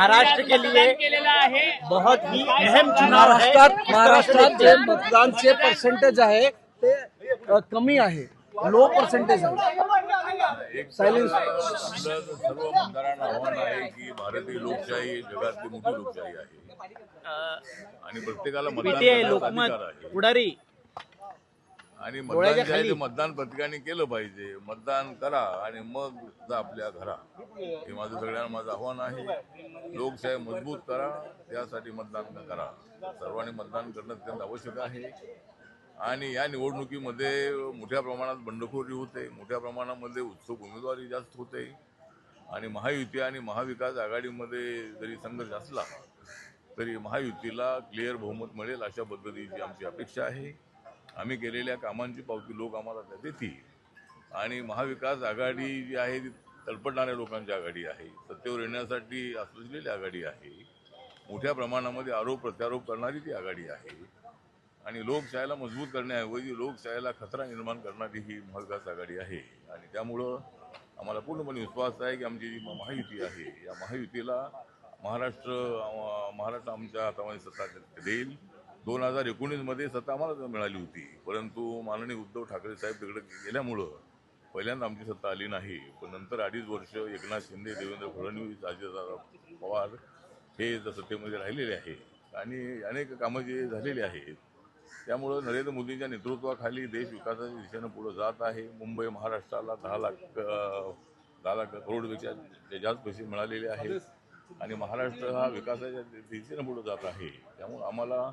महाराष्ट्र के लिए बहुत ही अहम चुनाव है महाराष्ट्रात महाराष्ट्रात जे मतदानचे पर्सेंटेज आहे ते अ, कमी आहे. लो पर्सेंटेज आहे. एक Silence. सर्व मतदारांना आव्हान आहे की भारतीय लोकशाही ही जगातली मोठी लोकशाही आहे आणि प्रत्येकाला मतदान पीटीआय करण्याचा अधिकार लोकमत आहे पुढारी आणि मतदान जे आहे ते. मतदान प्रत्येकाने केलं पाहिजे. मतदान करा आणि मग जा आपल्या घरा. हे माझं सगळ्यांना माझं आव्हान आहे. लोकशाही मजबूत करा. त्यासाठी मतदान करा. सर्वांनी मतदान करणं अत्यंत आवश्यक आहे. आणि या निवडणुकीमध्ये मोठ्या प्रमाणात बंडखोरी होते. मोठ्या प्रमाणामध्ये उत्सुक उमेदवारी जास्त होते. आणि महायुती आणि महाविकास आघाडीमध्ये जरी संघर्ष असला तरी महायुतीला क्लिअर बहुमत मिळेल अशा पद्धतीची आमची अपेक्षा आहे. आम्ही केलेल्या कामांची पावती लोक आम्हाला त्या देतील. आणि महाविकास आघाडी जी आहे ती तडपडणाऱ्या लोकांची आघाडी आहे. सत्तेवर येण्यासाठी असलेली आघाडी आहे. मोठ्या प्रमाणामध्ये आरोप प्रत्यारोप करणारी ती आघाडी आहे. आणि लोकशाहीला मजबूत करण्याऐवजी लोकशाहीला खतरा निर्माण करणारी ही महाविकास आघाडी आहे. आणि त्यामुळं आम्हाला पूर्णपणे विश्वास आहे की आमची जी महायुती आहे या महायुतीला महाराष्ट्र महाराष्ट्र आमच्या हातामध्ये सत्ता देईल. दोन हजार एकोणीसमध्ये सत्ता आम्हाला मिळाली होती. परंतु माननीय उद्धव ठाकरे साहेब तिकडे गेल्यामुळं पहिल्यांदा आमची सत्ता आली नाही. पण नंतर अडीच वर्ष एकनाथ शिंदे देवेंद्र फडणवीस अजितदादा पवार हे सत्तेमध्ये राहिलेले आहे आणि अनेक कामं जे झालेली आहेत त्यामुळं नरेंद्र मोदींच्या नेतृत्वाखाली देश विकासाच्या दिशेनं पुढं जात आहे. मुंबई महाराष्ट्राला दहा लाख दहा लाख करोडपेक्षा जास्त पैसे मिळालेले आहेत. आणि महाराष्ट्र हा विकासाच्या दिशेनं पुढं जात आहे. त्यामुळं आम्हाला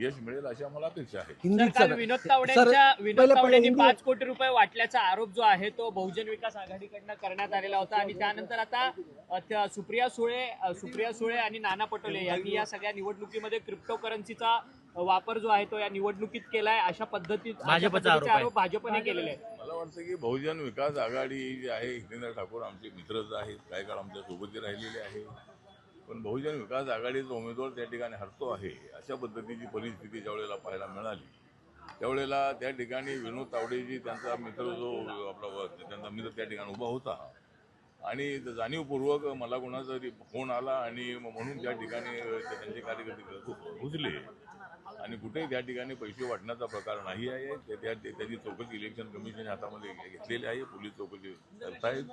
यश मिळेल अशी आम्हाला अपेक्षा आहे. तर हिंदीत काल सर विनोद सर, पहिले- विनोद तावडेंनी हिंदी- पाच कोटी रुपये वाटल्याचा आरोप जो आहे तो बहुजन विकास आघाडीकडनं करण्यात आलेला होता. आणि त्यानंतर आता अ, त्या सुप्रिया सुळे अ, सुप्रिया सुळे आणि नाना पटोले यांनी या सगळ्या निवडणुकीमध्ये क्रिप्टो करन्सीचा वापर जो आहे तो या निवडणुकीत केलाय अशा पद्धतीत अशा भाजपचा पद्धतीचे आरोप आहे. आरोप भाजपने केलेले आहेत. मला वाटतं की बहुजन विकास आघाडी जी आहे हितेंद्र ठाकूर आमचे मित्रच आहेत. काही काळ आमच्या सोबतही राहिलेले आहे पण बहुजन विकास आघाडीचा उमेदवार त्या ठिकाणी हरतो आहे अशा पद्धतीची परिस्थिती ज्यावेळेला पाहायला मिळाली त्यावेळेला त्या ठिकाणी विनोद तावडेजी त्यांचा मित्र जो आपला त्यांचा मित्र त्या ठिकाणी उभा होता. आणि जाणीवपूर्वक मला कोणाचा तरी फोन आला आणि मग म्हणून त्या ठिकाणी त्यांचे कार्यकर्ते घुसले आणि कुठेही त्या ठिकाणी पैसे वाटण्याचा प्रकार नाही आहे. त्या- त्याची चौकशी इलेक्शन कमिशन हातामध्ये घेतलेली आहे पोलीस चौकशी करतायत.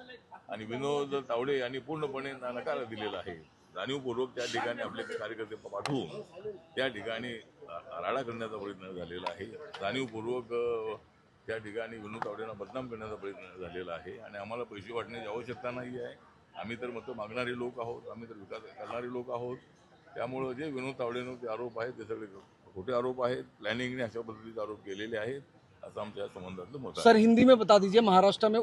आणि विनोद तावडे यांनी पूर्णपणे नकार दिलेला आहे. जाणीवपूर्वक त्या ठिकाणी आपले कार्यकर्ते पाठवून त्या ठिकाणी राडा करण्याचा प्रयत्न झालेला आहे. जाणीवपूर्वक त्या ठिकाणी विनोद तावडेंना बदनाम करण्याचा प्रयत्न झालेला आहे आणि आम्हाला पैसे वाटण्याची आवश्यकता नाही आहे. आम्ही तर मतं मागणारे लोक आहोत आम्ही तर विकास करणारे लोक आहोत. त्यामुळं जे विनोद तावडेनं ते आरोप आहेत ते सगळे खोटे आरोप आहेत. प्लॅनिंगने अशा पद्धतीचे आरोप केलेले आहेत असं आमच्या संबंधातलं मत आहे. सर हिंदी में बता दीजिए महाराष्ट्र में